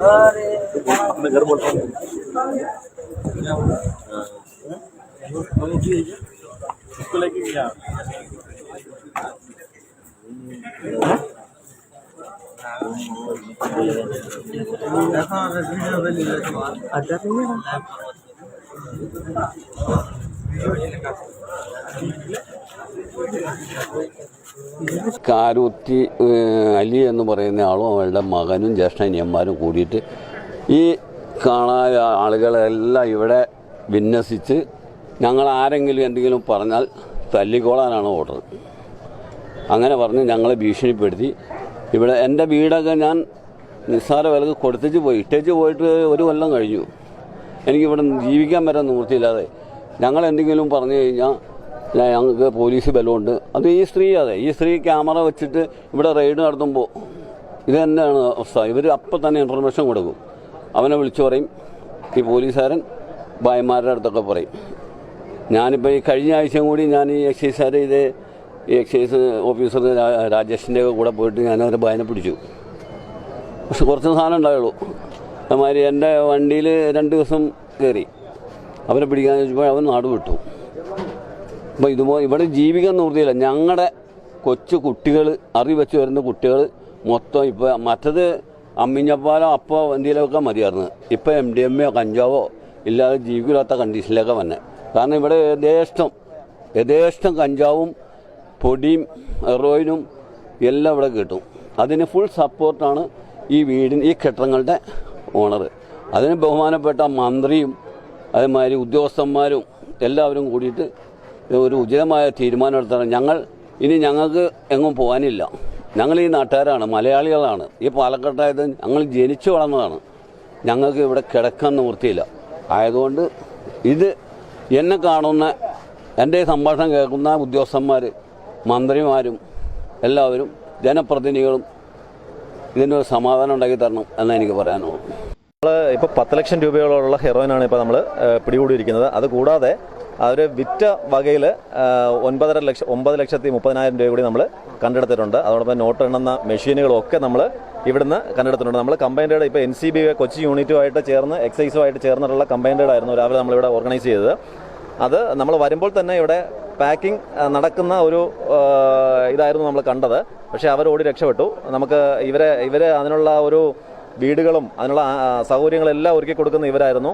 अपने घर बोलते हैं उसको लेके क्या കാരൂത്തി അലി എന്ന് പറയുന്ന ആളും അവളുടെ മകനും ജ്യേഷ്ഠനിയന്മാരും കൂടിയിട്ട് ഈ കാണാൻ ആളുകളെല്ലാം ഇവിടെ വിന്യസിച്ച് ഞങ്ങൾ ആരെങ്കിലും എന്തെങ്കിലും പറഞ്ഞാൽ തല്ലിക്കോളാനാണ് ഓർഡർ. അങ്ങനെ പറഞ്ഞ് ഞങ്ങളെ ഭീഷണിപ്പെടുത്തി. ഇവിടെ എന്റെ വീടൊക്കെ ഞാൻ നിസ്സാര വിലക്ക് കൊടുത്തേച്ച് പോയി ഇട്ടേച്ച് പോയിട്ട് ഒരു കൊല്ലം കഴിഞ്ഞു. എനിക്കിവിടെ ജീവിക്കാൻ വരെ നിവൃത്തിയില്ലാതെ ഞങ്ങൾ എന്തെങ്കിലും പറഞ്ഞു കഴിഞ്ഞാൽ ഞങ്ങൾക്ക് പോലീസ് ബലമുണ്ട്. അത് ഈ സ്ത്രീ അതെ. ഈ സ്ത്രീ ക്യാമറ വെച്ചിട്ട് ഇവിടെ റെയ്ഡ് നടത്തുമ്പോൾ ഇത് തന്നെയാണ് അവസ്ഥ. ഇവർ അപ്പം തന്നെ ഇൻഫർമേഷൻ കൊടുക്കും. അവനെ വിളിച്ചു പറയും ഈ പോലീസുകാരൻ ഭായന്മാരുടെ അടുത്തൊക്കെ പറയും. ഞാനിപ്പോൾ ഈ കഴിഞ്ഞ ആഴ്ചയും കൂടി ഞാൻ ഈ എക്സൈസുകാരെ ഇത് ഈ എക്സൈസ് ഓഫീസർ രാജേഷിന്റെ കൂടെ പോയിട്ട് ഞാൻ അവരെ ഭയനെ പിടിച്ചു. പക്ഷെ കുറച്ച് സാധനം ഉണ്ടായുള്ളൂ. അതുമാതിരി എന്റെ വണ്ടിയിൽ രണ്ട് ദിവസം കയറി. അവരെ പിടിക്കാൻ ചോദിച്ചപ്പോൾ അവൻ നാട് വിട്ടു. അപ്പോൾ ഇതുപോലെ ഇവിടെ ജീവിക്കാൻ നിർത്തിയില്ല ഞങ്ങളുടെ കൊച്ചു കുട്ടികൾ അറി വെച്ച് വരുന്ന കുട്ടികൾ മൊത്തം ഇപ്പോൾ മറ്റത് അമ്മിഞ്ഞപ്പാലോ അപ്പോ എന്തെങ്കിലുമൊക്കെ മതിയായിരുന്നു. ഇപ്പോൾ എം ഡി എം കഞ്ചാവോ ഇല്ലാതെ ജീവിക്കില്ലാത്ത കണ്ടീഷനിലൊക്കെ വന്നെ. കാരണം ഇവിടെ യഥേഷ്ടം യഥേഷ്ടം കഞ്ചാവും പൊടിയും ഹെറോയിനും എല്ലാം ഇവിടെ കിട്ടും. അതിന് ഫുൾ സപ്പോർട്ടാണ് ഈ വീടിന് ഈ കെട്ടിടങ്ങളുടെ ഓണർ അതിന് ബഹുമാനപ്പെട്ട മന്ത്രിയും അതേമാതിരി ഉദ്യോഗസ്ഥന്മാരും എല്ലാവരും കൂടിയിട്ട് ഒരു ഉചിതമായ തീരുമാനം എടുത്താണ്. ഞങ്ങൾ ഇനി ഞങ്ങൾക്ക് എങ്ങും പോകാനില്ല. ഞങ്ങൾ ഈ നാട്ടുകാരാണ് മലയാളികളാണ്. ഈ പാലക്കാട്ടായത് ഞങ്ങൾ ജനിച്ചു വളർന്നതാണ്. ഞങ്ങൾക്ക് ഇവിടെ കിടക്കാൻ നിവൃത്തിയില്ല. ആയതുകൊണ്ട് ഇത് എന്നെ കാണുന്ന എന്റെ സംഭാഷണം കേൾക്കുന്ന ഉദ്യോഗസ്ഥന്മാർ മന്ത്രിമാരും എല്ലാവരും ജനപ്രതിനിധികളും ഇതിനൊരു സമാധാനം ഉണ്ടാക്കി തരണം എന്നാണ് എനിക്ക് പറയാനുള്ളൂ നമ്മൾ ഇപ്പോൾ പത്ത് ലക്ഷം രൂപയോളമുള്ള ഹെറോയിനാണ് ഇപ്പോൾ നമ്മൾ പിടികൂടിയിരിക്കുന്നത്. അത് കൂടാതെ അവർ വിറ്റ വകയിൽ ഒൻപതര ലക്ഷം ഒമ്പത് ലക്ഷത്തി മുപ്പതിനായിരം രൂപ കൂടി നമ്മൾ കണ്ടെടുത്തിട്ടുണ്ട്. അതോടൊപ്പം നോട്ട് എണ്ണുന്ന മെഷീനുകളൊക്കെ നമ്മൾ ഇവിടുന്ന് കണ്ടെടുത്തിട്ടുണ്ട്. നമ്മൾ കമ്പൈൻഡ് ഇപ്പോൾ എൻ സി ബി കൊച്ചി യൂണിറ്റുമായിട്ട് ചേർന്ന് എക്സൈസുമായിട്ട് ചേർന്നിട്ടുള്ള കമ്പൈൻഡ് ആയിരുന്നു രാവിലെ നമ്മളിവിടെ ഓർഗനൈസ് ചെയ്തത്. അത് നമ്മൾ വരുമ്പോൾ തന്നെ ഇവിടെ പാക്കിംഗ് നടക്കുന്ന ഒരു ഇതായിരുന്നു നമ്മൾ കണ്ടത്. പക്ഷേ അവർ ഓടി രക്ഷപ്പെട്ടു. നമുക്ക് ഇവരെ ഇവരെ അതിനുള്ള ഒരു വീടുകളും അതിനുള്ള സൗകര്യങ്ങളെല്ലാം ഒരുക്കി കൊടുക്കുന്ന ഇവരായിരുന്നു.